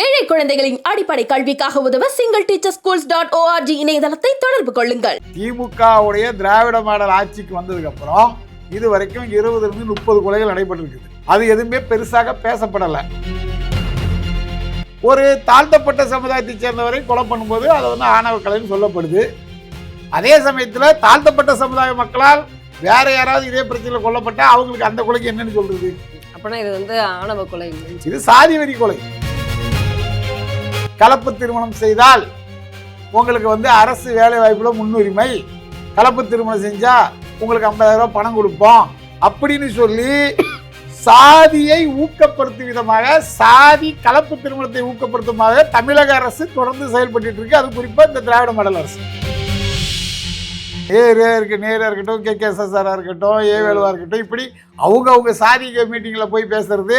ஏழை குழந்தைகளின் அடிப்படை கல்விக்காக உதவ single teacher schools dot O R G இணையதளத்தை தொடர்பு கொள்ளுங்கள். திமுகவுடைய திராவிட மாடல் ஆட்சிக்கு வந்ததுக்கு அப்புறம் இது வரைக்கும் இருபதுல இருந்து முப்பது கொலைகள் நடைபெற்றிருக்குது. அது எதுவுமே பெருசாக பேசப்படலை. ஒரு தாழ்த்தப்பட்ட சமுதாயத்தை சேர்ந்தவரை கொலை பண்ணும்போது அது வந்து ஆணவ கலைன்னு சொல்லப்படுது. அதே சமயத்தில் தாழ்த்தப்பட்ட சமுதாய மக்களால் வேற யாராவது இதே பிரச்சனையில் கொல்லப்பட்டா அவங்களுக்கு அந்த கொலைக்கு என்னன்னு சொல்றது? அப்பனா இது வந்து ஆணவ கொலை. இது சாதி வெறி கொலை. கலப்பு திருமணம் செய்தால் உங்களுக்கு வந்து அரசு வேலை வாய்ப்பில் முன்னுரிமை. கலப்பு திருமணம் செஞ்சால் உங்களுக்கு ஐம்பதாயிரம் ரூபா பணம் கொடுப்போம். அப்படின்னு சொல்லி சாதியை ஊக்கப்படுத்தும் விதமாக சாதி கலப்பு திருமணத்தை ஊக்கப்படுத்துமாக தமிழக அரசு தொடர்ந்து செயல்பட்டு இருக்கு அது குறிப்பாக இந்த திராவிட மாடல் அரசு. ஏரே இருக்கு இருக்கட்டும் கே கே இருக்கட்டும் ஏ இருக்கட்டும் இப்படி அவங்க அவங்க சாதி மீட்டிங்கில் போய் பேசுறது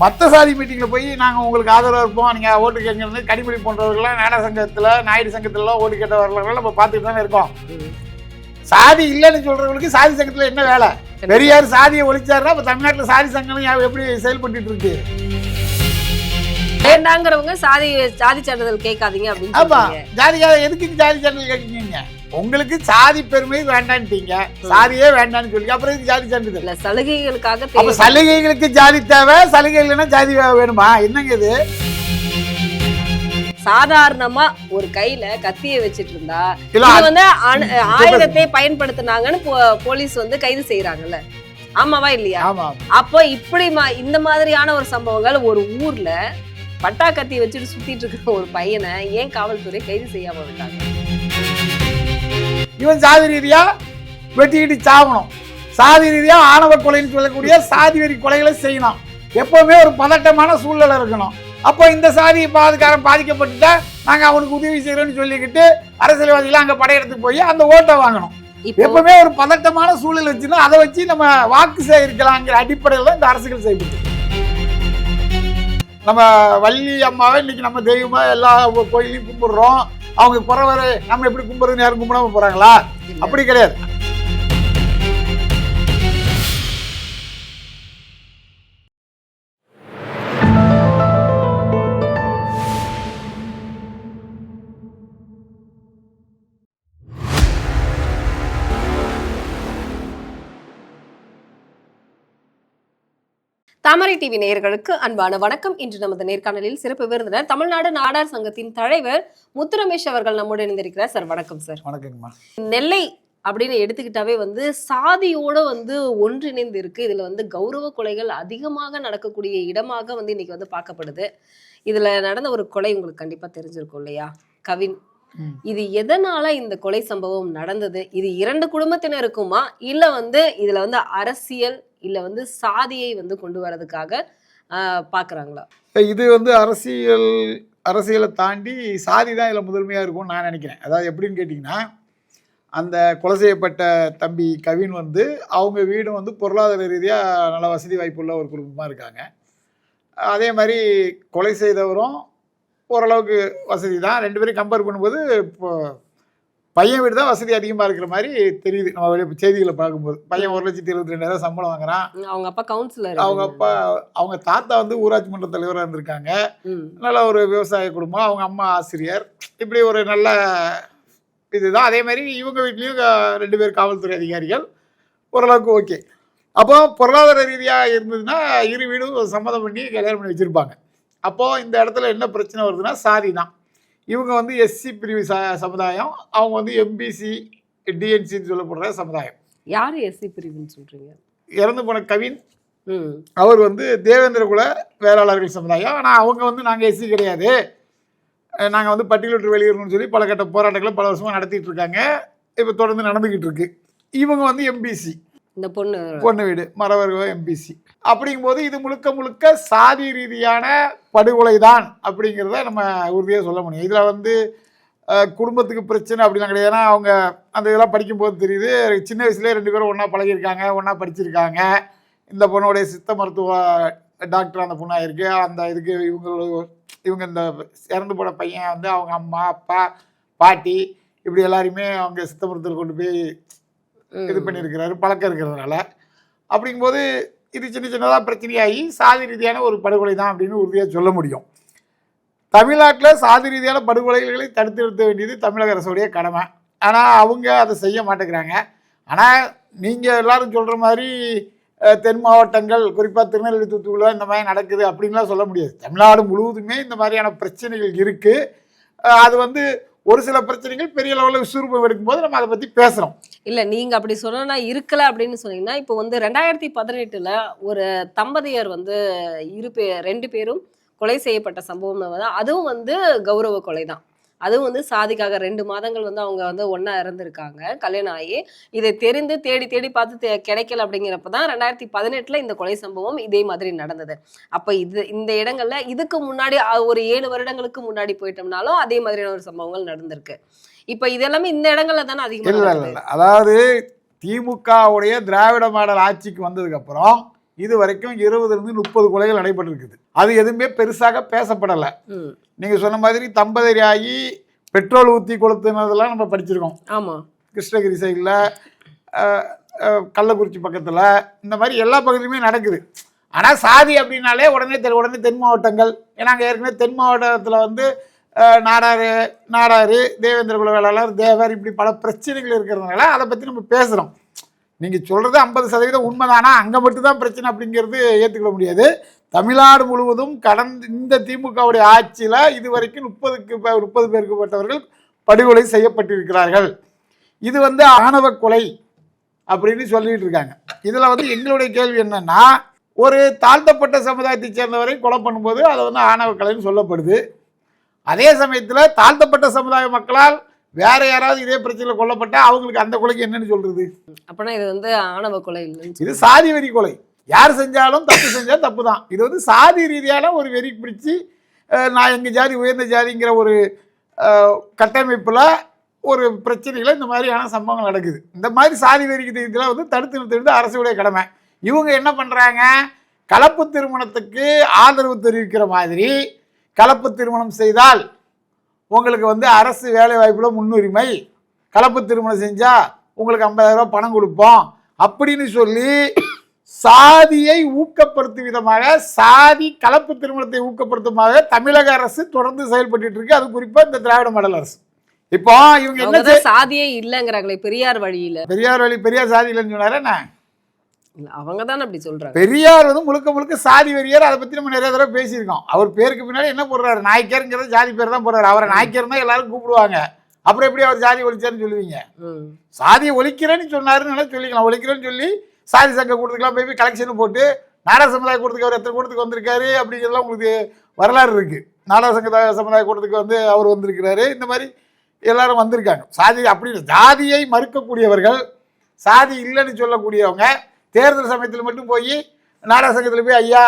மற்ற சாதி மீட்டிங்கில் போய் நாங்கள் உங்களுக்கு ஆதரவாக இருப்போம். நீங்கள் ஓட்டு கேட்கறது கனிமொழி போன்றவர்கள்லாம் நாடா சங்கத்தில் நாயுடு சங்கத்திலலாம் ஓட்டு கேட்டவர்களெல்லாம் நம்ம பார்த்துட்டு தானே இருக்கோம். சாதி இல்லைன்னு சொல்றவங்களுக்கு சாதி சங்கத்தில் என்ன வேலை? பெரியார் சாதியை ஒழிச்சாருன்னா இப்போ தமிழ்நாட்டில் சாதி சங்கம் எப்படி செயல்பட்டு இருக்கு? வேண்டாங்கிறவங்க சாதி சாதி சான்றிதழ் கேட்காதீங்க அப்படின்னு ஆமா. சொல்றீங்க. ஜாதிக்காக எதுக்கு ஜாதி சான்றிதழ் கேட்குறீங்க? உங்களுக்கு சாதி பெருமை வேண்டான்ட்டீங்க. சாதியே வேண்டாம்னு சொல்லி அப்புறம் ஜாதி சான்றிதழ்? இல்ல சலுகைகளுக்காக அப்ப சலுகைகளுக்கு ஜாதி தேவை சலுகை இல்லைன்னா ஜாதி வேணுமா? என்னங்க இது? சாதாரணமா ஒரு கையில கத்திய வச்சிட்டு இருந்தா இது வந்து ஆயுதத்தை பயன்படுத்தினாங்கன்னு போலீஸ் வந்து கைது செய்யறாங்கல்ல ஆமாவா இல்லையா? அப்போ இப்படி இந்த மாதிரியான ஒரு சம்பவங்கள் ஒரு ஊர்ல பட்டா கத்தி வச்சுட்டு சுத்திட்டு இருக்கிற ஒரு பையனை ஏன் காவல்துறை கைது செய்யாம விட்டாங்க? இவன் சாதி ரீதியா வெட்டிக்கிட்டு சாவணும். சாதி ரீதியா ஆணவ கொலைன்னு சொல்லக்கூடிய சாதி வெறி கொலைகளை செய்யணும். எப்பவுமே ஒரு பதட்டமான சூழ்நிலை இருக்கணும். அப்போ இந்த சாதி பாதுகாரம் பாதிக்கப்பட்டுட்டா நாங்க அவனுக்கு உதவி செய்யறோம்னு சொல்லிக்கிட்டு அரசியல்வாதிகள் அங்க படையெடுத்து போய் அந்த ஓட்டை வாங்கணும். எப்பவுமே ஒரு பதட்டமான சூழல் வச்சுன்னா அதை வச்சு நம்ம வாக்கு சேகரிக்கலாங்கிற அடிப்படையில் தான் இந்த அரசுகள் செய்யப்படுது நம்ம வள்ளி அம்மாவை இன்னைக்கு நம்ம தெய்வமா எல்லா கோயிலையும் கும்பிடுறோம். அவங்க குறவரை நம்ம எப்படி கும்பிடுறதுன்னு யாரும் கும்பிடாம போறாங்களா? அப்படி கிடையாது. தாமரை டிவி நேயர்களுக்கு அன்பான வணக்கம். இன்று நமது நேர்காணலில் சிறப்பு விருந்தினர் தமிழ்நாடு நாடார் சங்கத்தின் தலைவர் முத்துரமேஷ் அவர்கள் நம்முடன் இணைந்திருக்கிறார். சார் வணக்கம் சார். வணக்கங்கம்மா. நெல்லை அப்படின்னு எடுத்துக்கிட்டாவே வந்து சாதியோட வந்து ஒன்றிணைந்து இருக்கு இதுல வந்து கௌரவ கொலைகள் அதிகமாக நடக்கக்கூடிய இடமாக வந்து இன்னைக்கு வந்து பார்க்கப்படுது. இதுல நடந்த ஒரு கொலை உங்களுக்கு கண்டிப்பா தெரிஞ்சிருக்கும் இல்லையா? கவின். இது எதனால இந்த கொலை சம்பவம் நடந்தது? இது இரண்டு குடும்பத்தினருக்குமா? இல்ல வந்து இதுல வந்து அரசியல் இல்லை வந்து சாதியை வந்து கொண்டு வரதுக்காக பார்க்குறாங்களா இது வந்து அரசியல் அரசியலை தாண்டி சாதி தான் இதில் முதன்மையாக இருக்கும்னு நான் நினைக்கிறேன். அதாவது எப்படின்னு கேட்டிங்கன்னா அந்த கொலை செய்யப்பட்ட தம்பி கவின் வந்து அவங்க வீடும் வந்து பொருளாதார ரீதியாக நல்ல வசதி வாய்ப்புள்ள ஒரு குடும்பமாக இருக்காங்க. அதே மாதிரி கொலை செய்தவரும் ஓரளவுக்கு வசதி தான். ரெண்டு பேரும் கம்பேர் பண்ணும்போது இப்போ பையன் வீடு தான் வசதி அதிகமாக இருக்கிற மாதிரி தெரியுது. நம்ம செய்திகளை பார்க்கும்போது. பையன் ஒரு லட்சத்தி இருபத்தி ரெண்டாயிரம் சம்பளம் வாங்குறான். அவங்க அப்பா கவுன்சிலர் அவங்க அப்பா அவங்க தாத்தா வந்து ஊராட்சி மன்ற தலைவராக இருந்திருக்காங்க. நல்ல ஒரு விவசாய குடும்பம். அவங்க அம்மா ஆசிரியர். இப்படி ஒரு நல்ல இதுதான். அதே மாதிரி இவங்க வீட்லேயும் ரெண்டு பேர் காவல்துறை அதிகாரிகள். ஓரளவுக்கு ஓகே அப்போ பொருளாதார ரீதியாக இருந்ததுன்னா இரு வீடும் சம்மதம் பண்ணி கல்யாணம் பண்ணி வச்சுருப்பாங்க. அப்போது இந்த இடத்துல என்ன பிரச்சனை வருதுன்னா சாதி தான் இவங்க வந்து எஸ்சி பிரிவு ச சமுதாயம் அவங்க வந்து எம்பிசி டிஎன்சின்னு சொல்லப்படுற சமுதாயம். யாரு எஸ்சி பிரிவுன்னு சொல்றீங்க? இறந்து போன கவின் அவர் வந்து தேவேந்திர குல வேளாளர்கள் சமுதாயம். ஆனால் அவங்க வந்து நாங்கள் எஸ்சி கிடையாது. நாங்கள் வந்து பட்டியலிட்டு வெளியேறணும்னு சொல்லி பல கட்ட போராட்டங்களை பல வருஷமாக நடத்திட்டு இருக்காங்க. இப்போ தொடர்ந்து நடந்துக்கிட்டு இருக்கு. இவங்க வந்து எம்பிசி. இந்த பொண்ணு பொண்ணு வீடு மறவர்கள் எம்பிசி அப்படிங்கும்போது இது முழுக்க முழுக்க சாதி ரீதியான படுகொலை தான் அப்படிங்கிறத நம்ம உறுதியாக சொல்ல முடியும். இதில் வந்து குடும்பத்துக்கு பிரச்சனை அப்படிலாம் கிடையாது. ஏன்னா அவங்க அந்த இதெல்லாம் படிக்கும்போது தெரியுது. சின்ன வயசுலேயே ரெண்டு பேரும் ஒன்றா பழகியிருக்காங்க ஒன்றா படிச்சிருக்காங்க. இந்த பொண்ணுடைய சித்த மருத்துவ டாக்டர் அந்த பொண்ணாக இருக்கு. அந்த இதுக்கு இவங்களோட இவங்க இந்த இறந்து போன பையன் வந்து அவங்க அம்மா அப்பா பாட்டி இப்படி எல்லாருமே அவங்க சித்த மருத்துவர் கொண்டு போய் இது பண்ணியிருக்கிறாரு பழக்கம் இருக்கிறதுனால. அப்படிங்கும்போது இது சின்ன சின்னதாக பிரச்சனையாகி சாதி ரீதியான ஒரு படுகொலை தான் அப்படின்னு உறுதியாக சொல்ல முடியும். தமிழ்நாட்டில் சாதி ரீதியான படுகொலைகளை தடுத்து நிறுத்த வேண்டியது தமிழக அரசுடைய கடமை. ஆனால் அவங்க அதை செய்ய மாட்டேங்கிறாங்க. ஆனால் நீங்கள் எல்லாரும் சொல்கிற மாதிரி தென் மாவட்டங்கள் குறிப்பாக திருநெல்வேலி தூத்துக்குடியில் இந்த மாதிரி நடக்குது அப்படின்லாம் சொல்ல முடியாது. தமிழ்நாடு முழுவதுமே இந்த மாதிரியான பிரச்சனைகள் இருக்குது அது வந்து ஒரு சில பிரச்சனைகள் பெரிய லெவலில் விஸ்வரூபம் எடுக்கும்போது நம்ம அதை பற்றி பேசுகிறோம் இல்லை நீங்கள் அப்படி சொன்னா இருக்கல அப்படின்னு சொன்னீங்கன்னா இப்போ வந்து ரெண்டாயிரத்தி பதினெட்டில் ஒரு தம்பதியர் வந்து இரு பே ரெண்டு பேரும் கொலை செய்யப்பட்ட சம்பவம் வந்து அதுவும் வந்து கௌரவ கொலை தான் அதுவும் வந்து சாதிக்காக ரெண்டு மாதங்கள் வந்து அவங்க வந்து ஒண்ணா இறந்துருக்காங்க கல்யாணம் ஆகி. இதை தெரிந்து தேடி தேடி பார்த்து கிடைக்கல அப்படிங்கிறப்ப தான் ரெண்டாயிரத்தி பதினெட்டுல இந்த கொலை சம்பவம் இதே மாதிரி நடந்தது. அப்ப இது இந்த இடங்கள்ல இதுக்கு முன்னாடி ஒரு ஏழு வருடங்களுக்கு முன்னாடி போயிட்டோம்னாலும் அதே மாதிரியான ஒரு சம்பவங்கள் நடந்திருக்கு. இப்ப இது எல்லாமே இந்த இடங்கள்ல தானே அதிகமா இல்லை நடக்குது. இல்லை. அதாவது திமுகவுடைய திராவிட மாடல் ஆட்சிக்கு வந்ததுக்கப்புறம் இது வரைக்கும் இருபதுலேருந்து முப்பது கொலைகள் நடைபெற்றிருக்குது. அது எதுவுமே பெருசாக பேசப்படலை. ம். நீங்க சொன்ன மாதிரி தம்பதியர் ஆகி பெட்ரோல் ஊற்றி கொளுத்துனதெல்லாம் நம்ம படிச்சிருக்கோம். ஆமா. கிருஷ்ணகிரி சைடில் கள்ளக்குறிச்சி பக்கத்தில் இந்த மாதிரி எல்லா பகுதியுமே நடக்குது. ஆனால் சாதி அப்படின்னாலே உடனே தெ உடனே தென் மாவட்டங்கள். ஏன்னா அங்கே ஏற்கனவே தென் மாவட்டத்தில் வந்து நாடாரு நாடாரு தேவேந்திர குல வேளாளர் தேவர் இப்படி பல பிரச்சனைகள் இருக்கிறதுனால அதை பற்றி நம்ம பேசுகிறோம். நீங்கள் சொல்கிறது ஐம்பது சதவீதம் உண்மைதானா? அங்கே மட்டும்தான் பிரச்சனை அப்படிங்கிறது ஏற்றுக்கொள்ள முடியாது. தமிழ்நாடு முழுவதும் கடந்த இந்த திமுகவுடைய ஆட்சியில் இது வரைக்கும் முப்பதுக்கு முப்பது பேருக்கு பட்டவர்கள் படுகொலை செய்யப்பட்டிருக்கிறார்கள். இது வந்து ஆணவ கொலை அப்படின்னு சொல்லிட்டு இருக்காங்க. இதில் வந்து எங்களுடைய கேள்வி என்னென்னா ஒரு தாழ்த்தப்பட்ட சமுதாயத்தை சேர்ந்தவரை கொலை பண்ணும்போது அதை வந்து ஆணவ கலைன்னு சொல்லப்படுது. அதே சமயத்தில் தாழ்த்தப்பட்ட சமுதாய மக்களால் வேற யாராவது இதே பிரச்சனையில் கொல்லப்பட்டா அவங்களுக்கு அந்த கொலைக்கு என்னன்னு சொல்றது? அப்பனா இது வந்து ஆணவ கொலை இல்லைன்னு இது சாதி வெறி கொலை. யார் செஞ்சாலும் தப்பு செஞ்சால் தப்பு தான் இது வந்து சாதி ரீதியான ஒரு வெறி பிடிச்சி நான் எங்கள் ஜாதி உயர்ந்த ஜாதிங்கிற ஒரு கட்டமைப்பில் ஒரு பிரச்சனையில் இந்த மாதிரியான சம்பவங்கள் நடக்குது. இந்த மாதிரி சாதி வெறி இதெல்லாம் வந்து தடுத்து நிறுத்துறது அரசுடைய கடமை. இவங்க என்ன பண்ணுறாங்க கலப்பு திருமணத்துக்கு ஆதரவு தெரிவிக்கிற மாதிரி கலப்பு திருமணம் செய்தால் உங்களுக்கு வந்து அரசு வேலை வாய்ப்பில் முன்னுரிமை. கலப்பு திருமணம் செஞ்சால் உங்களுக்கு 50000 ரூபாய் பணம் கொடுப்போம். அப்படின்னு சொல்லி சாதியை ஊக்கப்படுத்தும் விதமாக சாதி கலப்பு திருமணத்தை ஊக்கப்படுத்துமாக தமிழக அரசு தொடர்ந்து செயல்பட்டு இருக்கு. அது குறிப்பா இந்த திராவிட மாடல் அரசு. இப்போ இவங்க என்ன சாதியே இல்லைங்கிறாங்களே பெரியார் வழியில. பெரியார் வழி பெரியார் சாதி இல்லைன்னு சொன்னாரு அவங்க தானே அப்படி சொல்றாங்க. பெரியார் வந்து முழுக்க முழுக்க சாதி வெறியார் அதை பத்தி நம்ம நிறைய தடவை பேசியிருக்கோம். அவர் பேருக்கு பின்னாடி என்ன போடுறாரு? நாய்க்கருங்கிறது ஜாதி பேர் தான் போடுறாரு. அவரை நாய்க்கர் தான் எல்லாரும் கூப்பிடுவாங்க. அப்புறம் எப்படி அவர் ஜாதி ஒழிச்சாருன்னு சொல்லுவீங்க. சாதியை ஒழிக்கிறேன்னு சொன்னாருன்னு சொல்லிக்கலாம். ஒழிக்கிறேன்னு சொல்லி சாதி சங்க கூட்டத்துக்குலாம் போய் போய் கலெக்ஷன் போட்டு நாடக சமுதாய கூட்டத்துக்கு அவர் எத்தனை கூட்டத்துக்கு வந்திருக்காரு அப்படிங்கிறதுலாம் உங்களுக்கு வரலாறு இருக்கு. நாடக சங்க சமுதாய கூட்டத்துக்கு வந்து அவர் வந்திருக்கிறாரு. இந்த மாதிரி எல்லாரும் வந்திருக்காங்க. சாதி அப்படி இல்லை. ஜாதியை மறுக்கக்கூடியவர்கள் சாதி இல்லைன்னு சொல்லக்கூடியவங்க தேர்தல் சமயத்தில் மட்டும் போய் நாடக சங்கத்தில் போய் ஐயா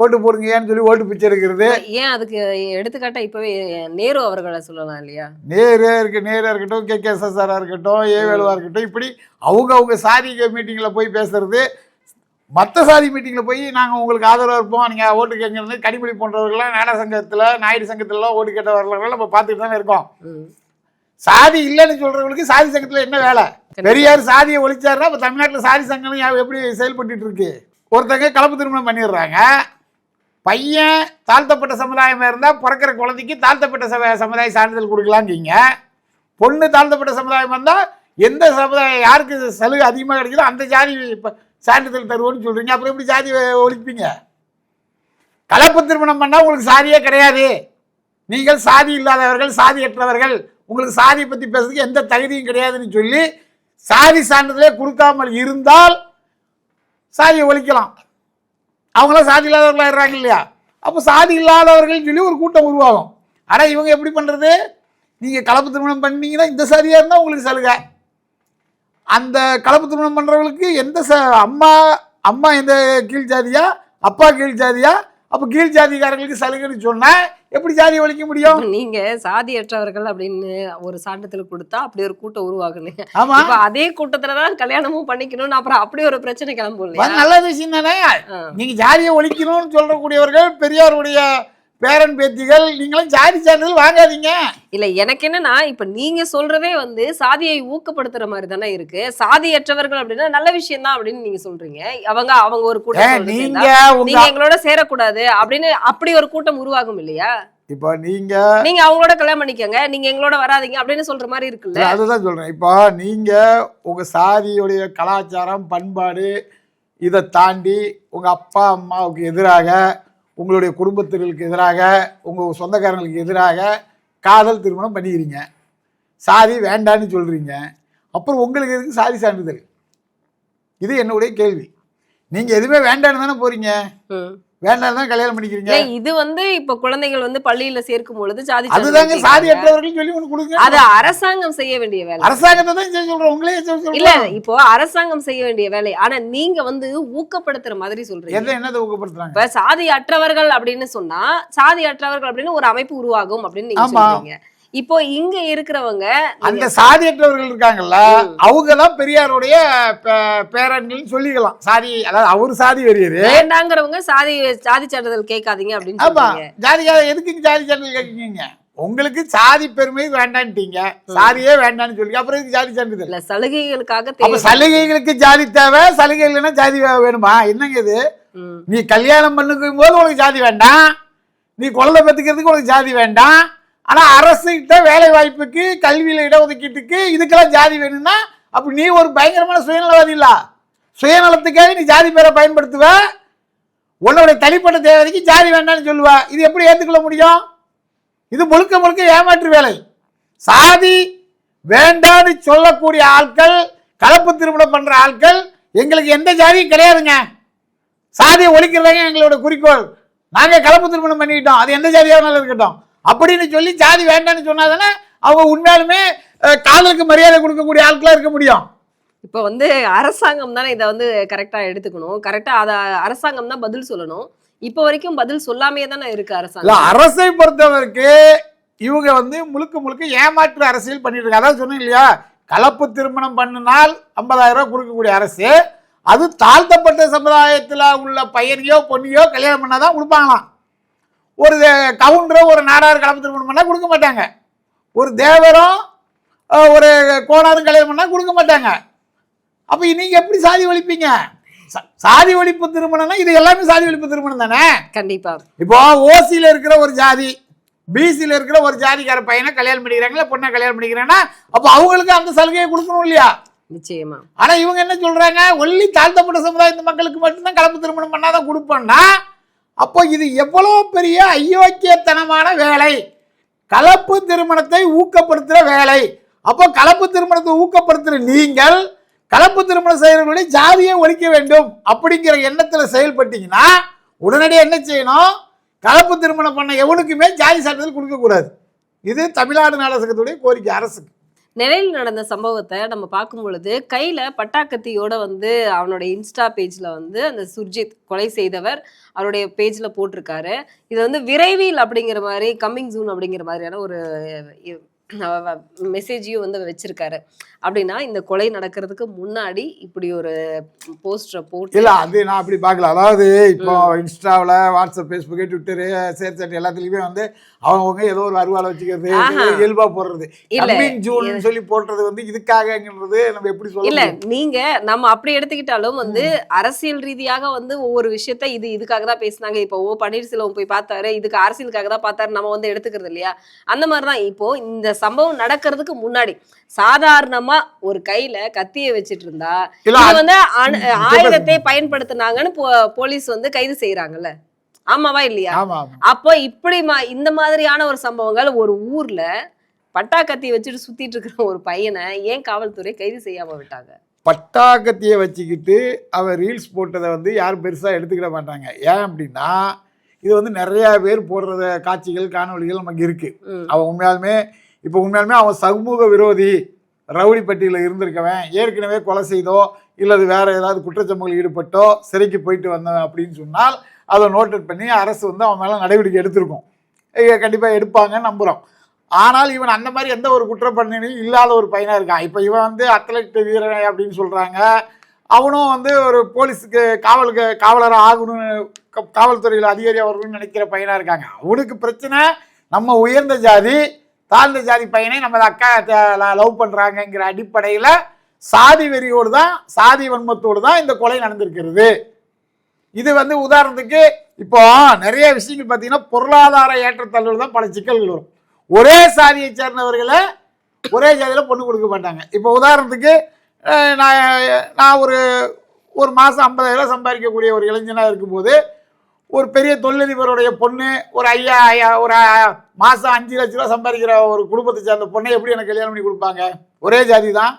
ஓட்டு போடுங்கன்னு சொல்லி ஓட்டு பிச்சை எடுக்கிறது. ஏன் அதுக்கு எடுத்துக்காட்டா இப்பவே நேரு அவர்களை சொல்லலாம் இல்லையா? நேரு இருக்கு நேரா இருக்கட்டும் கே. கே. எஸ்எஸ்ஆரா இருக்கட்டும் ஏவேலுவா இருக்கட்டும் இப்படி அவங்க அவங்க சாதி மீட்டிங்கில் போய் பேசுறது. மற்ற சாதி மீட்டிங்கில் போய் நாங்கள் உங்களுக்கு ஆதரவாக இருப்போம் நீங்கள் ஓட்டு கேட்கறது கனிமொழி போன்றவர்கள்லாம் நாடக சங்கத்தில் நாயுடு சங்கத்திலலாம் ஓட்டு கேட்ட வரலாம் நம்ம பார்த்துட்டு தானே இருக்கோம். சாதி இல்லைன்னு சொல்றவங்களுக்கு சாதி சங்கத்தில் என்ன வேலை? பெரியார் சாதியை ஒழிச்சாருன்னா இப்போ தமிழ்நாட்டில் சாதி சங்கம் எப்படி செயல்பட்டுட்டு இருக்கு? ஒருத்தங்க கலப்பு திருமணம் பண்ணிடுறாங்க. பையன் தாழ்த்தப்பட்ட சமுதாயமாக இருந்தால் பிறக்கிற குழந்தைக்கு தாழ்த்தப்பட்ட சம சமுதாய சான்றிதழ் கொடுக்கலாங்கீங்க பொண்ணு தாழ்த்தப்பட்ட சமுதாயம் வந்தால் எந்த சமுதாயம் யாருக்கு சலுகை அதிகமாக கிடைக்குதோ அந்த ஜாதி சான்றிதழ் தருவோன்னு சொல்கிறீங்க அப்புறம் எப்படி ஜாதி ஒழிப்பீங்க? கலப்பு திருமணம் பண்ணால் உங்களுக்கு சாதியே கிடையாது. நீங்கள் சாதி இல்லாதவர்கள் சாதியற்றவர்கள் உங்களுக்கு சாதியை பற்றி பேசுறதுக்கு எந்த தகுதியும் கிடையாதுன்னு சொல்லி சாதி சான்றிதழே கொடுக்காமல் இருந்தால் சாதியை ஒழிக்கலாம். அவங்களாம் சாதி இல்லாதவர்களாக இருறாங்க இல்லையா? அப்போ சாதி இல்லாதவர்கள் சொல்லி ஒரு கூட்டம் உருவாகும். ஆனால் இவங்க எப்படி பண்ணுறது நீங்கள் கலப்பு திருமணம் பண்ணீங்கன்னா இந்த சாதியாக இருந்தால் உங்களுக்கு சலுகை. அந்த கலப்பு திருமணம் பண்ணுறவங்களுக்கு எந்த ச அம்மா அம்மா எந்த கீழ் ஜாதியா? அப்பா கீழ் ஜாதியா? அப்போ கீழ் ஜாதிக்காரங்களுக்கு சலுகைன்னு சொன்னால் எப்படி ஜாதியை ஒழிக்க முடியும்? நீங்க சாதியற்றவர்கள் அப்படின்னு ஒரு சான்றிதழ் கொடுத்தா அப்படி ஒரு கூட்டம் உருவாகுனீங்க ஆமா. அதே கூட்டத்துலதான் கல்யாணமும் பண்ணிக்கணும்னு அப்புறம் அப்படி ஒரு பிரச்சனை கிளம்பும் நல்ல விஷயம் தானே. நீங்க ஜாதியை ஒழிக்கணும்னு சொல்லக்கூடியவர்கள் பெரியாருடைய பேரன் பேத்திகள் நீங்களும் ஜாதி சான்றிதழ் வாங்காதீங்க. இல்ல எனக்கு என்னன்னா இப்ப நீங்க சொல்றதே வந்து சாதியை ஊக்கப்படுத்துற மாதிரி தானே இருக்கு. சாதியற்றவர்கள் அப்படின்னா நல்ல விஷயம் தான் அப்படின்னு நீங்க சொல்றீங்க. அவங்க அவங்க ஒரு கூட்டம் நீங்க எங்களோட சேரக்கூடாது அப்படின்னு அப்படி ஒரு கூட்டம் உருவாகும் இல்லையா? இப்போ நீங்க நீங்க அவங்களோட கல்யாணம் பண்ணிக்கங்க நீங்க எங்களோட வராதீங்க அப்படின்னு சொல்ற மாதிரி இருக்குல்ல? அதுதான் சொல்றேன். இப்போ நீங்க உங்க சாதியுடைய கலாச்சாரம் பண்பாடு இதை தாண்டி உங்க அப்பா அம்மாவுக்கு எதிராக உங்களுடைய குடும்பத்தினருக்கு எதிராக உங்கள் சொந்தக்காரங்களுக்கு எதிராக காதல் திருமணம் பண்ணிக்கிறீங்க. சாதி வேண்டான்னு சொல்கிறீங்க அப்புறம் உங்களுக்கு எதுக்கு சாதி சான்றிதழ்? இது என்னுடைய கேள்வி. நீங்கள் எதுவுமே வேண்டான்னு தானே போகிறீங்க வேண்டாம் தான் கல்யாணம் பண்ணிக்கிறீங்க. இது வந்து இப்ப குழந்தைகள் வந்து பள்ளியில சேர்க்கும் பொழுது சாதி அதுதாங்க சாதி கேக்குறாங்க. அற்றவர்கள் சொல்லி ஒன்று கொடுங்க. அது அரசாங்கம் செய்ய வேண்டிய வேலை. அரசாங்கத்தை தான் செய்ய சொல்றோம். உங்களே இல்ல இப்போ அரசாங்கம் செய்ய வேண்டிய வேலை. ஆனா நீங்க வந்து ஊக்கப்படுத்துற மாதிரி சொல்றீங்க. எதை என்னதை ஊக்கப்படுத்துறாங்க? இப்ப சாதி அற்றவர்கள் அப்படின்னு சொன்னா சாதி அற்றவர்கள் அப்படின்னு ஒரு அமைப்பு உருவாகும் அப்படின்னு நீங்க. சொல்றீங்க. இப்போ இங்க இருக்கிறவங்க அந்த சாதியற்றவர்கள் இருக்காங்கல்ல அவங்க தான் பெரியாருடைய பே- பேரன்கள்னு சொல்லிக்கலாம். சாதி அதாவது அவர் சாதி வெறியரு. வேண்டாங்கிறவங்க சாதி சாதி சான்றிதழ் கேட்காதீங்க அப்படின்னு ஆமா. ஜாதி எதுக்கு ஜாதி சான்றிதழ் கேட்குறீங்க? உங்களுக்கு சாதி பெருமை வேண்டான்ட்டீங்க. சாதியே வேண்டாம்னு சொல்லி அப்புறம் இதுக்கு ஜாதி சான்றிதழ்? இல்ல சலுகைகளுக்காக அப்ப சலுகைகளுக்கு ஜாதி தேவை சலுகை இல்லைன்னா ஜாதி வேணுமா? என்னங்க இது. நீ கல்யாணம் பண்ணுக்கும் போது உனக்கு ஜாதி வேண்டாம். நீ குழந்தை பெற்றுக்கிறதுக்கு உனக்கு ஜாதி வேண்டாம். ஆனால் அரசுகிட்ட வேலை வாய்ப்புக்கு கல்வியில் இடஒதுக்கீட்டுக்கு இதுக்கெல்லாம் ஜாதி வேணும்னா அப்போ நீ ஒரு பயங்கரமான சுயநலவாதி இல்ல. சுயநலத்துக்காக நீ ஜாதி பேரை பயன்படுத்துவ. உன்னுடைய தனிப்பட்ட தேவைக்கு ஜாதி வேண்டாம்னு சொல்லுவ. இது எப்படி ஏற்றுக்கொள்ள முடியும்? இது முழுக்க முழுக்க ஏமாற்று வேலை. சாதி வேண்டான்னு சொல்லக்கூடிய ஆட்கள் கலப்பு திருமணம் பண்ணுற ஆட்கள் எங்களுக்கு எந்த ஜாதியும் கிடையாதுங்க. சாதியை ஒழிக்கிறதாங்க எங்களோட குறிக்கோள். நாங்கள் கலப்பு திருமணம் பண்ணிக்கிட்டோம். அது எந்த ஜாதியாக வேணாலும் இருக்கட்டும். அப்படின்னு சொல்லி ஜாதி வேண்டாம்னு சொன்னாதானே அவங்க உண்மையாலுமே காதலுக்கு மரியாதை கொடுக்கக்கூடிய ஆட்களா இருக்க முடியும். இப்ப வந்து அரசாங்கம் தானே இதை வந்து கரெக்டா எடுத்துக்கணும். கரெக்டா அத அரசாங்கம் தான் பதில் சொல்லணும். இப்ப வரைக்கும் பதில் சொல்லாமே தானே இருக்கு அரசாங்கம். அரசை பொறுத்தவரைக்கு இவங்க வந்து முழுக்க முழுக்க ஏமாற்று அரசியல் பண்ணிட்டு இருக்காங்க. அதான் சொன்னேன் இல்லையா? கலப்பு திருமணம் பண்ணினால் ஐம்பதாயிரம் ரூபாய் கொடுக்கக்கூடிய அரசு அது தாழ்த்தப்பட்ட சமுதாயத்தில் உள்ள பையனையோ பொண்ணையோ கல்யாணம் பண்ணாதான் கொடுப்பாங்களாம். ஒரு கவுண்டரோ ஒரு நாடார் கலப்பு திருமணம் பண்ணால் கொடுக்க மாட்டாங்க. ஒரு தேவரும் ஒரு கோணாரும் கல்யாணம் பண்ணால் கொடுக்க மாட்டாங்க. அப்போ நீங்கள் எப்படி சாதி ஒழிப்பீங்க? சாதி ஒழிப்பு திருமணம்னா இது எல்லாமே சாதி ஒழிப்பு திருமணம் தானே? கண்டிப்பா. இப்போ ஓசியில் இருக்கிற ஒரு ஜாதி பிசியில் இருக்கிற ஒரு ஜாதிக்கார பையனை கல்யாணம் பண்ணிக்கிறாங்களா பொண்ணை கல்யாணம் பண்ணிக்கிறாங்கன்னா அப்போ அவங்களுக்கு அந்த சலுகையை கொடுக்கணும் இல்லையா? நிச்சயமா. ஆனா இவங்க என்ன சொல்றாங்க? ஒல்லி தாழ்த்தப்பட்ட சமுதாயத்து மக்களுக்கு மட்டும்தான் கலப்பு திருமணம் பண்ணாதான் கொடுப்போம்னா அப்போ இது எவ்வளோ பெரிய அயோக்கியத்தனமான வேலை? கலப்பு திருமணத்தை ஊக்கப்படுத்துகிற வேலை. அப்போ கலப்பு திருமணத்தை ஊக்கப்படுத்துகிற நீங்கள் கலப்பு திருமணம் செய்கிறவர்களுடைய ஜாதியை ஒழிக்க வேண்டும் அப்படிங்கிற எண்ணத்தில் செயல்பட்டீங்கன்னா உடனடியாக என்ன செய்யணும்? கலப்பு திருமணம் பண்ண எவனுக்குமே ஜாதி சான்றிதழ் கொடுக்கக்கூடாது இது தமிழ்நாடு நாடகத்துடைய கோரிக்கை அரசுக்கு. நிலையில் நடந்த சம்பவத்தை நம்ம பார்க்கும் பொழுது கையில பட்டாக்கத்தியோட வந்து அவனுடைய இன்ஸ்டா பேஜ்ல வந்து அந்த சுர்ஜித் கொலை செய்தவர் அவருடைய பேஜ்ல போட்டிருக்காரு. இது வந்து விரைவில் அப்படிங்கிற மாதிரி கம்மிங் ஜூன் அப்படிங்கிற மாதிரியான ஒரு மெசேஜையும் வந்து வச்சிருக்காரு. அப்படின்னா இந்த கொலை நடக்கிறதுக்கு முன்னாடி இப்படி ஒரு போஸ்டரை போட்டு இல்ல அது நான் அப்படி பார்க்கல. அதாவது இப்போ இன்ஸ்டாவில் வாட்ஸ்அப் ஃபேஸ்புக்கு ட்விட்டரு சேர்ச்சாட் எல்லாத்துலயுமே வந்து அவங்கவுங்க ஏதோ ஒரு அருவாளை வச்சுக்கிறது இயல்பா போடுறது. கம்மிங் ஜூன் சொல்லி போடுறது வந்து இதுக்காகங்கிறது நம்ம எப்படி சொல்ல இல்ல? நீங்க நம்ம அப்படி எடுத்துக்கிட்டாலும் வந்து அரசியல் ரீதியாக வந்து ஒவ்வொரு விஷயத்த இது இதுக்காக தான் பேசுனாங்க. இப்போ ஓ பன்னீர்செல்வம் போய் பார்த்தாரு இதுக்கு அரசியலுக்காக தான் பார்த்தாரு நம்ம வந்து எடுத்துக்கிறது இல்லையா? அந்த மாதிரிதான் இப்போ இந்த சம்பவம் நடக்கிறதுக்கு முன்னாடி சாதாரணமா ஒரு கையில கத்திய வச்சிட்டு இருந்தா இது வந்து ஆயுதத்தை பயன்படுத்தினாங்கன்னு போ- போலீஸ் வந்து கைது செய்யறாங்கல்ல ஆமாவா இல்லையா? அப்போ இப்படி இந்த மாதிரியான ஒரு சம்பவங்கள் ஒரு ஊர்ல பட்டா கத்தி வச்சுட்டு சுத்திட்டு இருக்கிற ஒரு பையனை ஏன் காவல்துறை கைது செய்யாம விட்டாங்க? பட்டாக்கத்தியை வச்சுக்கிட்டு அவன் ரீல்ஸ் போட்டதை வந்து யாரும் பெருசா எடுத்துக்கிட மாட்டாங்க. ஏன் அப்படின்னா இது வந்து நிறைய பேர் போடுறத காட்சிகள் காணொளிகள் நமக்கு இருக்கு. ம். அவன் உண்மையாலுமே இப்போ உண்மையாலுமே அவன் சமூக விரோதி ரவுடி பட்டியலில் இருந்திருக்கவன் ஏற்கனவே கொலை செய்தோ இல்லது வேற ஏதாவது குற்றச்சம்பவங்கள் ஈடுபட்டோ சிறைக்கு போயிட்டு வந்தவன் அப்படின்னு சொன்னால் அதை நோட்டட் பண்ணி அரசு வந்து அவன் மேலே நடவடிக்கை எடுத்திருக்கும். கண்டிப்பாக எடுப்பாங்கன்னு நம்புகிறோம் ஆனால் இவன் அந்த மாதிரி எந்த ஒரு குற்றப்பண்ணினையும் இல்லாத ஒரு பையனாக இருக்கான். இப்போ இவன் வந்து அத்லெட் வீரன் அப்படின்னு சொல்கிறாங்க அவனும் வந்து ஒரு போலீஸுக்கு காவலுக்கு காவலராக ஆகணும்னு க- காவல்துறையில் அதிகாரியாக வரணும்னு நினைக்கிற பையனாக இருக்காங்க. அவனுக்கு பிரச்சனை நம்ம உயர்ந்த ஜாதி தாழ்ந்த ஜாதி பையனை நம்ம அக்கா லவ் பண்ணுறாங்கங்கிற அடிப்படையில் சாதி வெறியோடு தான் சாதி வன்மத்தோடு தான் இந்த கொலை நடந்திருக்கிறது. இது வந்து உதாரணத்துக்கு இப்போ நிறைய விஷயங்கள் பார்த்தீங்கன்னா பொருளாதார ஏற்றத்தாழ்வுகள் தான் பல சிக்கல்கள் வரும். ஒரே சாதியை சேர்ந்தவர்களை ஒரே ஜாதியில் பொண்ணு கொடுக்க மாட்டாங்க. இப்போ உதாரணத்துக்கு நான் நான் ஒரு ஒரு மாதம் ஐம்பதாயிரம் சம்பாதிக்கக்கூடிய ஒரு இளைஞனாக இருக்கும்போது ஒரு பெரிய தொழிலதிபருடைய பொண்ணு ஒரு ஐயா ஐயா ஒரு மாதம் அஞ்சு லட்ச ரூபா சம்பாதிக்கிற ஒரு குடும்பத்தை சேர்ந்த பொண்ணை எப்படி எனக்கு கல்யாணம் பண்ணி கொடுப்பாங்க? ஒரே ஜாதி தான்.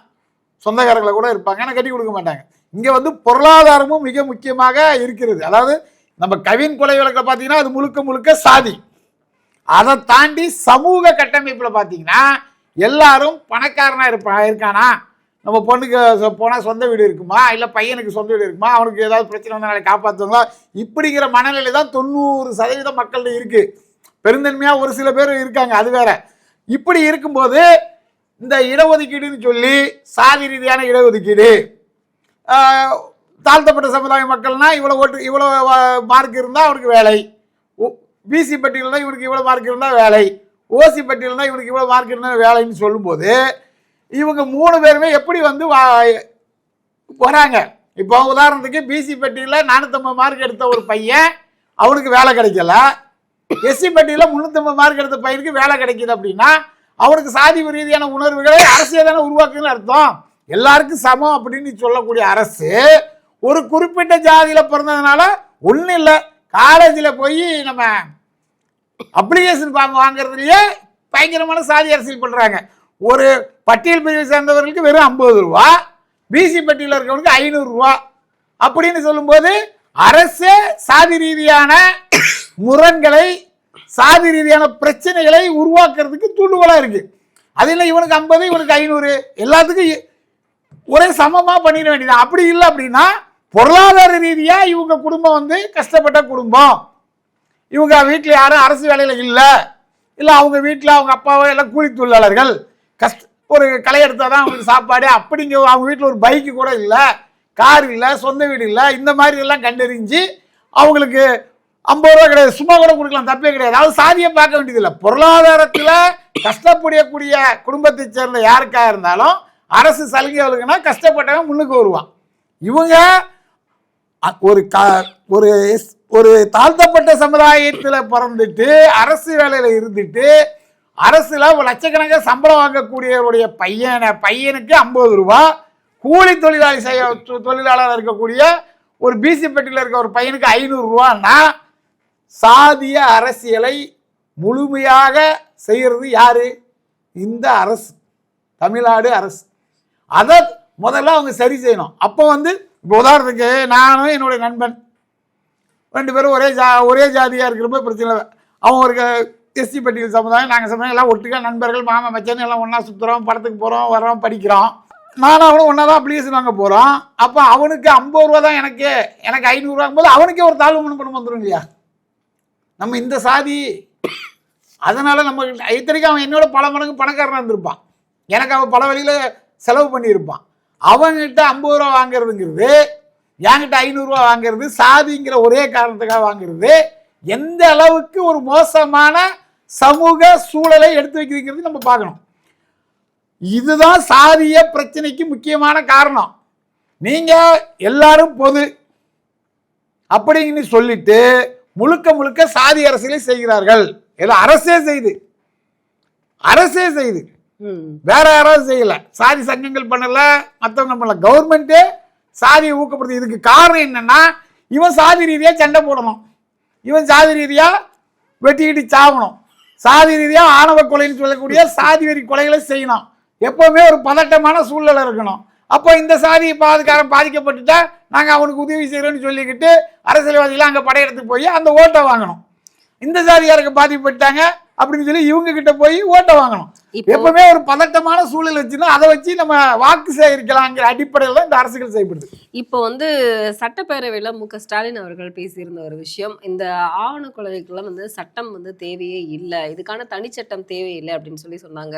சொந்தக்காரங்களை கூட இருப்பாங்க. ஆனால் கட்டி கொடுக்க மாட்டாங்க. இங்கே வந்து பொருளாதாரமும் மிக முக்கியமாக இருக்கிறது. அதாவது நம்ம கவின் கொலை வழக்கில் பார்த்தீங்கன்னா அது முழுக்க முழுக்க சாதி. அதை தாண்டி சமூக கட்டமைப்பில் பார்த்தீங்கன்னா எல்லாரும் பணக்காரனாக இருப்பா இருக்கானா? நம்ம பொண்ணுக்கு போனால் சொந்த வீடு இருக்குமா? இல்லை பையனுக்கு சொந்த வீடு இருக்குமா? அவனுக்கு ஏதாவது பிரச்சனை வந்தாலே நாளைக்கு காப்பாற்றுவாங்களா இப்படிங்கிற மனநிலை தான் தொண்ணூறு சதவீதம் மக்கள்கிட்ட இருக்குது பெருந்தன்மையாக ஒரு சில பேர் இருக்காங்க அது வேற. இப்படி இருக்கும்போது இந்த இடஒதுக்கீடுன்னு சொல்லி சாதி ரீதியான இடஒதுக்கீடு தாழ்த்தப்பட்ட சமுதாய மக்கள்னா இவ்வளோ ஓட்டு இவ்வளோ மார்க் இருந்தால் அவனுக்கு வேலை. பிசி பட்டியலில் தான் இவனுக்கு இவ்வளோ மார்க் இருந்தால் வேலை. ஓசி பட்டியலில் தான் இவனுக்கு இவ்வளோ மார்க் இருந்தால் வேலைன்னு சொல்லும்போது இவங்க மூணு பேருமே எப்படி வந்து வா- வராங்க? இப்போ உதாரணத்துக்கு பிசி பட்டியலில் நானூற்றம்பது மார்க் எடுத்த ஒரு பையன் அவனுக்கு வேலை கிடைக்கல. எஸ்சி பட்டியலில் முந்நூற்றம்பது மார்க் எடுத்த பையனுக்கு வேலை கிடைக்கிது அப்படின்னா அவனுக்கு சாதி ரீதியான உணர்வுகளை அரசியல் தானே உருவாக்குதுன்னு அர்த்தம். எல்லாருக்கும் சமம் அப்படின்னு சொல்லக்கூடிய அரசு ஒரு குறிப்பிட்ட ஜாதியில் பிறந்ததுனால ஒன்றும் இல்லை. காலேஜில் போய் நம்ம அப்ளிகேஷன் ஃபார்ம் வாங்குறதுலையே பயங்கரமான சாதி அரசியல் பண்ணுறாங்க ஒரு பட்டியல் பிரிவை சேர்ந்தவர்களுக்கு வெறும் ஐம்பது ரூபா பிசி பட்டியலில் இருக்கவனுக்கு ஐநூறுரூவா அப்படின்னு சொல்லும்போது அரசு சாதி ரீதியான முரண்களை சாதி ரீதியான பிரச்சனைகளை உருவாக்குறதுக்கு தூண்டுகோலாக இருக்கு. அதில் இவனுக்கு ஐம்பது இவனுக்கு ஐநூறு எல்லாத்துக்கும் ஒரே சமமாக பண்ணிட வேண்டியது. அப்படி இல்லை அப்படின்னா பொருளாதார ரீதியாக இவங்க குடும்பம் வந்து கஷ்டப்பட்ட குடும்பம். இவங்க வீட்டில் யாரும் அரசு வேலையில் இல்லை. இல்லை அவங்க வீட்டில் அவங்க அப்பாவோ எல்லாம் கூலி தொழிலாளர்கள். கஷ்ட ஒரு களை எடுத்தால் தான் அவங்களுக்கு சாப்பாடு. அப்படிங்க அவங்க வீட்டில் ஒரு பைக்கு கூட இல்லை. கார் இல்லை சொந்த வீடு இல்லை. இந்த மாதிரி எல்லாம் கண்டறிஞ்சு அவங்களுக்கு ஐம்பது ரூபா கிடையாது. சும்மா கூட கொடுக்கலாம் தப்பே கிடையாது. அதாவது சாதியை பார்க்க வேண்டியதில்லை பொருளாதாரத்தில் கஷ்டப்படக்கூடிய குடும்பத்தை சேர்ந்த யாருக்காக இருந்தாலும் அரசு சலுகைகளுக்குன்னா கஷ்டப்பட்டவன் முன்னுக்கு வருவான். இவங்க ஒரு க ஒரு ஒரு தாழ்த்தப்பட்ட சமுதாயத்தில் பிறந்துட்டு அரசு வேலையில் இருந்துட்டு அரசில் ஒரு சம்பளம் வாங்கக்கூடியவருடைய பையனை பையனுக்கு ஐம்பது ரூபா கூலி தொழிலாளி செய்ய தொ- தொழிலாளர் இருக்கக்கூடிய ஒரு பிசி பெட்டியில் இருக்க ஒரு பையனுக்கு ஐநூறுரூவான்னா சாதிய அரசியலை முழுமையாக செய்கிறது யார்? இந்த அரசு தமிழ்நாடு அரசு. அதை முதல்ல அவங்க சரி செய்யணும். அப்போ வந்து இப்போ உதாரணத்துக்கு நானும் என்னுடைய நண்பன் ரெண்டு பேரும் ஒரே ஜா ஒரே ஜாதியாக இருக்கிறப்ப பிரச்சனை இல்லை. அவன் ஒரு எஸ்சி பட்டியல் சமுதாயம் நாங்கள் சமுதாயம் எல்லாம் ஒட்டுக்கா நண்பர்கள் மாமா மச்சான் எல்லாம் ஒன்றா சுற்றுறோம் படத்துக்கு போகிறோம் வர்றோம் படிக்கிறோம். நானும் அவனும் ஒன்றா தான் அப்ளிகேஷன் வாங்க போகிறோம் அப்போ அவனுக்கு ஐம்பது ரூபா தான் எனக்கு. எனக்கு ஐநூறுரூவாங்கும் போது அவனுக்கே ஒரு தாழ்வு மனப்பணம் வந்துடும் இல்லையா? நம்ம இந்த சாதி அதனால் நம்ம இத்தனைக்கும் அவன் என்னோட பல மடங்கு பணக்காரனாக இருந்திருப்பான். எனக்கு அவன் பல வழியில் செலவு பண்ணியிருப்பான். அவன்கிட்ட ஐம்பது ரூபா வாங்குறதுங்கிறது என்கிட்ட ஐநூறுரூவா வாங்குறது சாதிங்கிற ஒரே காரணத்துக்காக வாங்குறது எந்த அளவுக்கு ஒரு மோசமான சமூக சூழலை எடுத்து வைக்கிறதுங்கிறது நம்ம பார்க்கணும். இதுதான் சாதிய பிரச்சனைக்கு முக்கியமான காரணம். நீங்கள் எல்லாரும் பொது அப்படின்னு சொல்லிட்டு முழுக்க முழுக்க சாதி அரசியலை செய்கிறார்கள். எல்லாம் அரசே செய்து. அரசே செய்து. வேற யாராவது செய்யல. சாதி சங்கங்கள் பண்ணல மற்றவங்க பண்ணல. கவர்மெண்ட்டே சாதியை ஊக்கப்படுத்து இதுக்கு காரணம் என்னன்னா இவன் சாதி ரீதியாக சண்டை போடணும். இவன் சாதி ரீதியாக வெட்டிக்கிட்டு சாகணும். சாதி ரீதியாக ஆணவ கொலைன்னு சொல்லக்கூடிய சாதி வெறி கொலைகளை செய்யணும். எப்போவுமே ஒரு பதட்டமான சூழ்நிலை இருக்கணும். அப்போ இந்த சாதி பாதுகாரம் பாதிக்கப்பட்டுட்டா நாங்கள் அவனுக்கு உதவி செய்கிறோன்னு சொல்லிக்கிட்டு அரசியல்வாதிகள் அங்கே படையெடுத்து போய் அந்த ஓட்டை வாங்கணும். இந்த சாதியாருக்கு பாதிக்கப்பட்டாங்க அப்படின்னு சொல்லி இவங்க கிட்ட போய் ஓட்டை வாங்கணும். எப்பவுமே ஒரு பதட்டமான சூழல் வச்சுன்னா அதை வச்சு நம்ம வாக்கு சேகரிக்கலாங்கிற அடிப்படையில் இந்த அரசுகள் செய்யப்படுது இப்போ வந்து சட்டப்பேரவையில மு க ஸ்டாலின் அவர்கள் பேசியிருந்த ஒரு விஷயம் இந்த ஆவண கொலைக்கெல்லாம் வந்து சட்டம் வந்து தேவையே இல்லை இதுக்கான தனிச்சட்டம் தேவையில்லை அப்படின்னு சொல்லி சொன்னாங்க.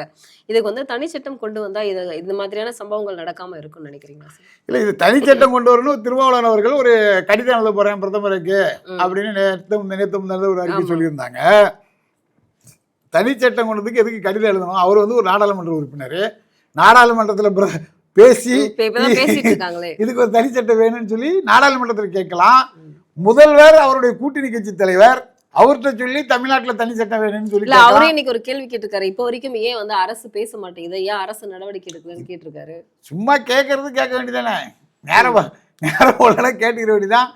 இதுக்கு வந்து தனிச்சட்டம் கொண்டு வந்தா இது இந்த மாதிரியான சம்பவங்கள் நடக்காம இருக்கும்னு நினைக்கிறீங்களா இல்லை இது தனிச்சட்டம் கொண்டு வரணும். திருமாவளவன் அவர்கள் ஒரு கடிதம் எழுத போறேன் பிரதமருக்கு. அப்படின்னு நேற்று நேற்று ஒரு அறிக்கை. சொல்லியிருந்தாங்க. தனிச்சட்டம் கொண்டதுக்கு எதுக்கு கடிதம் எழுதணும்? அவர் வந்து ஒரு நாடாளுமன்ற உறுப்பினர். நாடாளுமன்றத்தில் பேசி இதுக்கு ஒரு தனிச்சட்டம் வேணும்னு சொல்லி நாடாளுமன்றத்தில் கேட்கலாம். முதல்வர் அவருடைய கூட்டணி கட்சி தலைவர் அவர்கிட்ட சொல்லி தமிழ்நாட்டில் தனி சட்டம் வேணும்னு சொல்லி அவரே. இன்னைக்கு ஒரு கேள்வி கேட்டிருக்காரு. இப்போ வரைக்கும் ஏன் வந்து அரசு பேச மாட்டேங்குது? ஏன் அரசு நடவடிக்கை எடுக்கலன்னு கேட்டிருக்காரு? சும்மா கேட்கறது கேட்க வேண்டியதானே நேரம் நேரம் கேட்டுக்கிற வேண்டியதான்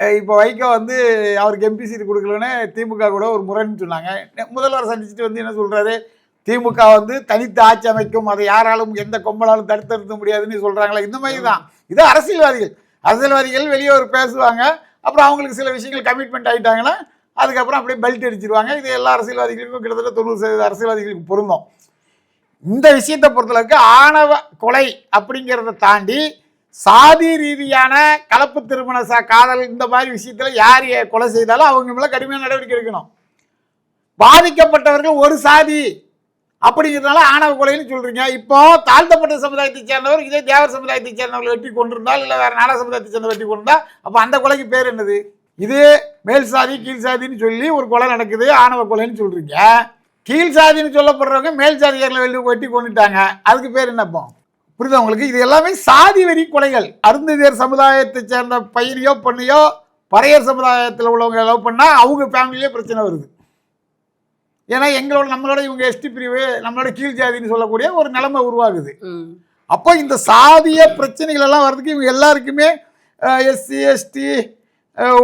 இப்போ வைகோ வந்து அவருக்கு எம்பி கொடுக்கலன்னு திமுக கூட ஒரு முறைன்னு சொன்னாங்க. முதல்வர் சந்திச்சுட்டு வந்து என்ன சொல்கிறாரு திமுக வந்து தனித்து ஆட்சி அமைக்கும் அதை யாராலும் எந்த கொம்பலாலும் தடுத்து நிறுத்த முடியாதுன்னு சொல்கிறாங்களே இந்த மாதிரி தான் இது அரசியல்வாதிகள். அரசியல்வாதிகள் வெளியே ஒரு பேசுவாங்க அப்புறம் அவங்களுக்கு சில விஷயங்கள் கமிட்மெண்ட் ஆகிட்டாங்கன்னா அதுக்கப்புறம் அப்படியே பெல்ட் அடிச்சிருவாங்க. இது எல்லா அரசியல்வாதிகளுக்கும் கிட்டத்தட்ட தொண்ணூறு சதவீத அரசியல்வாதிகளுக்கு பொருந்தும். இந்த விஷயத்தை பொறுத்தளவுக்கு ஆணவ கொலை அப்படிங்கிறத தாண்டி சாதி ரீதியான கலப்பு திருமண ச காதல் இந்த மாதிரி விஷயத்தில் யார் கொலை செய்தாலும் அவங்க மேலே கடுமையான நடவடிக்கை எடுக்கணும். பாதிக்கப்பட்டவர்கள் ஒரு சாதி அப்படிங்கிறதுனால ஆணவ கொலைன்னு சொல்கிறீங்க இப்போ தாழ்த்தப்பட்ட சமுதாயத்தை சேர்ந்தவர் இதே தேவர் சமுதாயத்தை சேர்ந்தவர்கள் வெட்டி கொண்டிருந்தால் இல்லை வேறு நாடா சமுதாயத்தை சேர்ந்த வெட்டி கொண்டிருந்தால் அப்போ அந்த கொலைக்கு பேர் என்னது? இது மேல் சாதி கீழ் சாதின்னு சொல்லி ஒரு கொலை நடக்குது ஆணவ கொலைன்னு சொல்கிறீங்க கீழ் சாதின்னு சொல்லப்படுறவங்க மேல் சாதிக்காரில் வெட்டி கொண்டுட்டாங்க அதுக்கு பேர் என்னப்போ? புரியுதா உங்களுக்கு? இது எல்லாமே சாதி வெறி கொலைகள். அருந்ததியர் சமுதாயத்தை சேர்ந்த பையனையோ பொண்ணையோ பறையர் சமுதாயத்தில் உள்ளவங்க லவ் பண்ணா அவங்க ஃபேமிலியே பிரச்சனை வருது. ஏன்னா எங்களோட நம்மளோட இவங்க எஸ்டி பிரிவு நம்மளோட கீழ் ஜாதின்னு சொல்லக்கூடிய ஒரு நிலைமை உருவாகுது. அப்போ இந்த சாதிய பிரச்சனைகள் எல்லாம் வர்றதுக்கு இவங்க எல்லாருக்குமே எஸ்சி எஸ்டி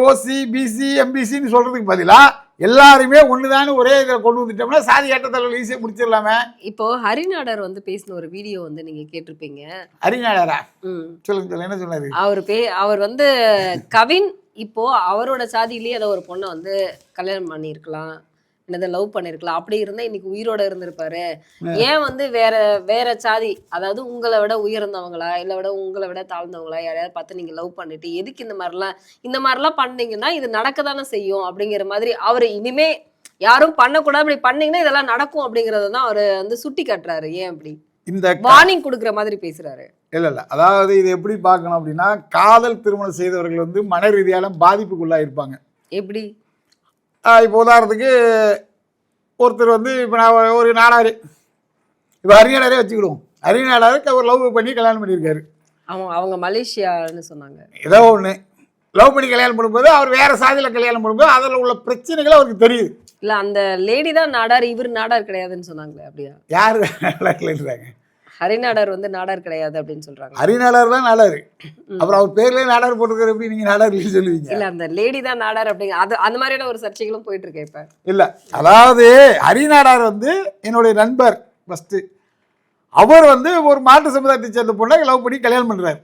ஓசி பிசி எம்பிசின்னு சொல்றதுக்கு பதிலாக எல்லாருமே ஒண்ணுதான்னு ஒரே இதில் கொண்டு வந்துட்டோம்னா சாதி ஏற்றத்தாழ்வு ஈஸியாக முடிச்சிடலாமே. இப்போ ஹரிநாடர் வந்து பேசின ஒரு வீடியோ வந்து நீங்க கேட்டிருப்பீங்க. ம். சொல்லுங்க சொல்லுங்க என்ன சொன்னாரு? அவர் பே அவர் வந்து கவின் இப்போ அவரோட சாதியிலேயே ஏதோ ஒரு பொண்ணை வந்து கல்யாணம் பண்ணியிருக்கலாம். என்னது லவ் பண்ணிருக்கலாம். அப்படி இருந்தா இன்னைக்கு உயிரோட இருந்திருப்பாரு. ஏன் வந்து வேற வேற சாதி அதாவது உங்களை விட உயர்ந்தவங்களா இல்ல விட உங்களை விட தாழ்ந்தவங்களா யாரையாவது பார்த்து நீங்க லவ் பண்ணிட்டு எதுக்கு இந்த மாதிரிலாம் இந்த மாதிரிலாம் பண்ணீங்கன்னா இது நடக்க தானே செய்யும் அப்படிங்கிற மாதிரி அவர் இனிமே யாரும் பண்ணக்கூடாது. அப்படி பண்ணீங்கன்னா இதெல்லாம் நடக்கும் அப்படிங்கறத தான் அவர் வந்து சுட்டி காட்டுறாரு. ஏன் அப்படி? இந்த வார்னிங் கொடுக்குற மாதிரி பேசுறாரு. இல்லை இல்லை. அதாவது இது எப்படி பார்க்கணும் அப்படின்னா காதல் திருமணம் செய்தவர்கள் வந்து மன ரீதியால பாதிப்புக்குள்ளாக இருப்பாங்க எப்படி? இப்போ உதாரணத்துக்கு ஒருத்தர் வந்து இப்போ நான் ஒரு- நாடாரு இப்போ அரியனாரே வச்சுக்கிடுவோம். அரியனாருக்கு அவர் லவ் பண்ணி கல்யாணம் பண்ணியிருக்காரு. அவங்க அவங்க மலேசியான்னு சொன்னாங்க. ஏதோ ஒன்று லவ் பண்ணி கல்யாணம் பண்ணும்போது அவர் வேற சாதியில் கல்யாணம் பண்ணும்போது அதில் உள்ள பிரச்சனைகள் அவருக்கு தெரியுது. இல்ல அந்த லேடி தான் நாடார் இவர் நாடார் கிடையாதுன்னு சொன்னாங்களே அப்படியா? யார்? இருக்கிறாங்க ஹரிநாடார் வந்து நாடார் கிடையாது அப்படின்னு சொல்றாங்க. அரிநாடார் தான் நாடாரு. அப்புறம் அவர் பேர்லேயே நாடார் போட்டுருக்காரு எப்படி நீங்கள் நாடார் இல்லைன்னு சொல்லுவீங்க? இல்ல அந்த லேடி தான் நாடார் அப்படிங்க அது அந்த மாதிரியான ஒரு சர்ச்சைகளும் போயிட்டு இருக்கு இப்ப. இல்லை அதாவது ஹரிநாடார் வந்து என்னுடைய நண்பர் ஃபஸ்ட்டு அவர் வந்து ஒரு மாட்டு சமுதாயத்தை சேர்ந்த பொண்ணை லவ் பண்ணி கல்யாணம் பண்ணுறாரு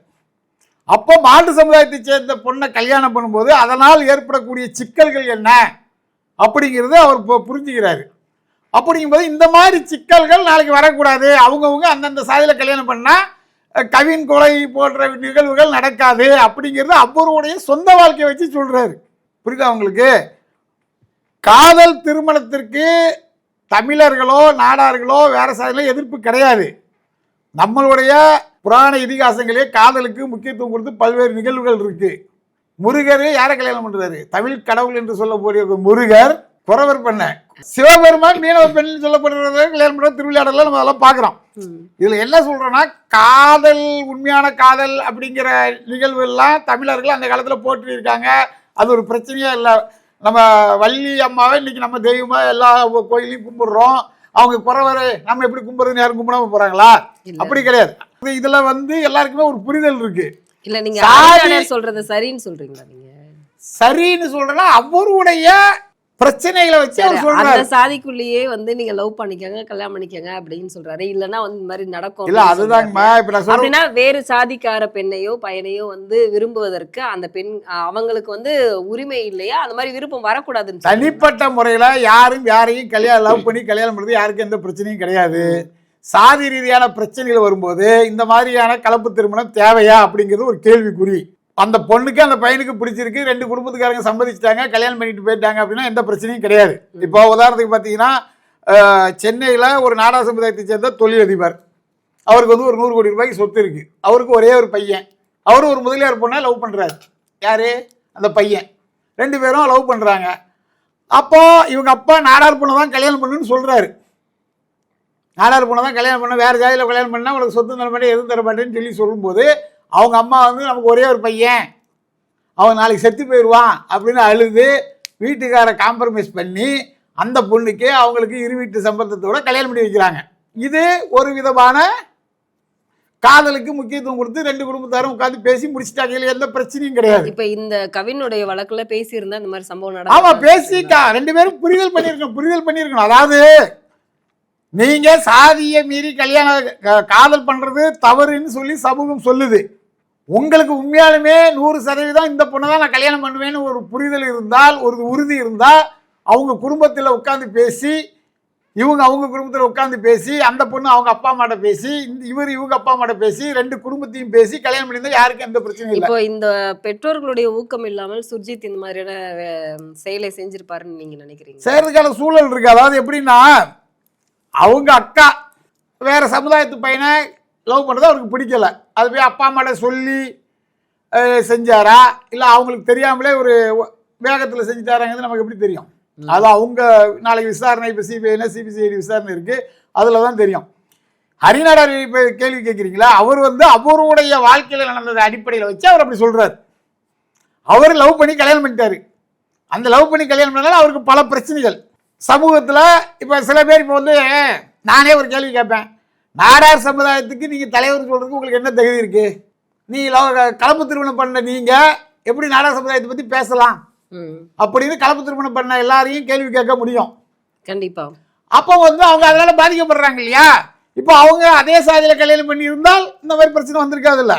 அப்போ மாட்டு சமுதாயத்தை சேர்ந்த பொண்ணை கல்யாணம் பண்ணும்போது அதனால் ஏற்படக்கூடிய சிக்கல்கள் என்ன? அப்படிங்கிறத அவர் புரிஞ்சுக்கிறாரு. அப்படிங்கும்போது இந்த மாதிரி சிக்கல்கள் நாளைக்கு வரக்கூடாது. அவங்கவுங்க அந்தந்த சாதியில் கல்யாணம் பண்ணால் கவின் கொலை போன்ற நிகழ்வுகள் நடக்காது அப்படிங்கிறது அவருடைய சொந்த வாழ்க்கையை வச்சு சொல்கிறாரு புரியுதா அவங்களுக்கு காதல் திருமணத்திற்கு தமிழர்களோ நாடார்களோ வேறு சாதியிலோ எதிர்ப்பு கிடையாது. நம்மளுடைய புராண இதிகாசங்களே காதலுக்கு முக்கியத்துவம் கொடுத்து பல்வேறு நிகழ்வுகள் இருக்குது முருகர் யாரை கல்யாணம் பண்ணுறாரு தமிழ் கடவுள் என்று சொல்லக்கூடிய ஒரு முருகர் குறவர் பெண்ண. சிவபெருமான் மீனவ பெண் சொல்லப்படுறத கல்யாணம் பண்ற திருவிளையாடலாம் நம்ம அதெல்லாம் பார்க்குறோம். இதுல என்ன சொல்றோம்னா காதல் உண்மையான காதல் அப்படிங்கிற நிகழ்வு எல்லாம் தமிழர்கள் அந்த காலத்துல போற்றிருக்காங்க அது ஒரு பிரச்சனையே இல்லை. நம்ம வள்ளி அம்மாவை இன்னைக்கு நம்ம தெய்வமா எல்லா கோயிலையும் கும்பிடுறோம். அவங்க குறவர் நம்ம எப்படி கும்பிடுறதுன்னு யாரும் கும்பிடாம போறாங்களா? இல்ல. அப்படி கிடையாது. இது- இதுல வந்து எல்லாருக்குமே ஒரு புரிதல் இருக்கு. இல்ல நீங்க சாதி- ஹரிநாடார் சொல்றது சரின்னு சொல்றீங்களா நீங்க? சரின்னு சொல்றேன்னா அவருடைய பிரச்சனைகளை வச்சு அவர் சொல்றாரு. அந்த சாதிக்குள்ளேயே வந்து நீங்க லவ் பண்ணிக்கங்க கல்யாணம் பண்ணிக்கங்க அப்படின்னு சொல்றாரு. இல்லன்னா வந்து இந்த மாதிரி நடக்கும் இல்ல. அதுதாங்கம்மா இப்ப நான் வேறு சாதிக்கார பெண்ணையோ பையனையோ வந்து விரும்புவதற்கு அந்த பெண் அவங்களுக்கு வந்து உரிமை இல்லையா? அந்த மாதிரி விருப்பம் வரக்கூடாதுன்னு. தனிப்பட்ட முறையில் யாரும் யாரையும் கல்யாணம் லவ் பண்ணி கல்யாணம் பண்ணுறது யாருக்கும் எந்த பிரச்சனையும் கிடையாது. சாதி ரீதியான பிரச்சனைகள் வரும்போது இந்த மாதிரியான கலப்பு திருமணம் தேவையா அப்படிங்கிறது ஒரு கேள்விக்குறி. அந்த பொண்ணுக்கு அந்த பையனுக்கு பிடிச்சிருக்கு. ரெண்டு குடும்பத்துக்காரங்க சம்மதிச்சிட்டாங்க கல்யாணம் பண்ணிட்டு போயிட்டாங்க அப்படின்னா எந்த பிரச்சனையும் கிடையாது. இப்போ உதாரணத்துக்கு பார்த்தீங்கன்னா சென்னையில் ஒரு நாடா சமுதாயத்தை சேர்ந்த தொழிலதிபர். அவருக்கு வந்து ஒரு நூறு கோடி ரூபாய்க்கு சொத்து இருக்கு. அவருக்கு ஒரே ஒரு பையன். அவரும் ஒரு முதலியார் பொண்ணை லவ் பண்ணுறாரு யாரு? அந்த பையன். ரெண்டு பேரும் லவ் பண்ணுறாங்க அப்போ இவங்க அப்பா நாடார் பொண்ணை தான் கல்யாணம் பண்ணுன்னு சொல்கிறாரு நாடார் பொண்ணை தான் கல்யாணம் பண்ண வேறு ஜாதியில் கல்யாணம் பண்ணால் உனக்கு சொத்து தர மாட்டேன் எதுவும் தர மாட்டேன்னு சொல்லி சொல்லும்போது அவங்க அம்மா வந்து நமக்கு ஒரே ஒரு பையன். அவன் நாளைக்கு செத்து போயிடுவான் அப்படின்னு அழுது வீட்டுக்கார காம்ப்ரமைஸ் பண்ணி அந்த பொண்ணுக்கு அவங்களுக்கு இரு வீட்டு சம்பந்தத்தோட கல்யாணம் பண்ணி வைக்கிறாங்க. இது ஒரு விதமான காதலுக்கு முக்கியத்துவம் கொடுத்து ரெண்டு குடும்பத்தாரும் உட்காந்து பேசி முடிச்சிட்டாங்க இதுல எந்த பிரச்சனையும் கிடையாது. இப்ப இந்த கவினுடைய வழக்குல பேசியிருந்தா இந்த மாதிரி சம்பவம் ஆமா நடக்கும் பேசிட்டா ரெண்டு பேரும் புரிதல் பண்ணிருக்கணும் புரிதல் பண்ணிருக்கணும் அதாவது நீங்க சாதியை மீறி கல்யாணம் காதல் பண்றது தவறுன்னு சொல்லி சமூகம் சொல்லுது. உங்களுக்கு உண்மையாலுமே நூறு சதவீதம் இந்த பொண்ணை தான் நான் கல்யாணம் பண்ணுவேன்னு ஒரு புரிதல் இருந்தால் ஒரு உறுதி இருந்தால் அவங்க குடும்பத்தில் உட்காந்து பேசி இவங்க அவங்க குடும்பத்தில் உட்காந்து பேசி அந்த பொண்ணு அவங்க அப்பா அம்மாட்ட பேசி இவர் இவங்க அப்பா அம்மாட்ட பேசி ரெண்டு குடும்பத்தையும் பேசி கல்யாணம் பண்ணியிருந்தா யாருக்கும் எந்த பிரச்சனையும் இல்லை. இப்போ இந்த பெற்றோர்களுடைய ஊக்கம் இல்லாமல் சுர்ஜித் இந்த மாதிரியான செயலை செஞ்சிருப்பாருன்னு நீங்க நினைக்கிறீங்க? செய்கிறதுக்கான சூழல் இருக்குது அதாவது எப்படின்னா அவங்க அக்கா வேற சமுதாயத்து பையனை லவ் பண்ணுறது அவருக்கு பிடிக்கல. அது போய் அப்பா அம்மாட்ட சொல்லி செஞ்சாரா? இல்லை அவங்களுக்கு தெரியாமலே ஒரு வேகத்தில் செஞ்சுட்டாராங்கிறது நமக்கு எப்படி தெரியும்? அது அவங்க நாளைக்கு விசாரணை இப்போ சிபிஐனா சிபிசிஐடி விசாரணை இருக்குது அதில் தான் தெரியும். ஹரிநாடர் இப்போ கேள்வி கேட்குறீங்களா அவர் வந்து அவருடைய வாழ்க்கையில் நடந்தது அடிப்படையில் வச்சு அவர் அப்படி சொல்கிறார் அவர் லவ் பண்ணி கல்யாணம் பண்ணிட்டாரு. அந்த லவ் பண்ணி கல்யாணம் பண்ணால அவருக்கு பல பிரச்சனைகள். சமூகத்தில் இப்போ சில பேர் இப்போ வந்து நானே ஒரு கேள்வி கேட்பேன். நாடார் சமுதாயத்துக்கு நீங்கள் தலைவர் சொல்கிறதுக்கு உங்களுக்கு என்ன தகுதி இருக்குது நீ கலப்பு திருமணம் பண்ண நீங்கள் எப்படி நாடார் சமுதாயத்தை பற்றி பேசலாம்? அப்படின்னு கலப்பு திருமணம் பண்ண எல்லாரையும் கேள்வி கேட்க முடியும். கண்டிப்பா. அப்போ வந்து அவங்க அதனால பாதிக்கப்படுறாங்க இல்லையா? இப்போ அவங்க அதே சாதியில் கல்யாணம் பண்ணி இருந்தால் இந்த மாதிரி பிரச்சனை வந்திருக்காதுல்ல?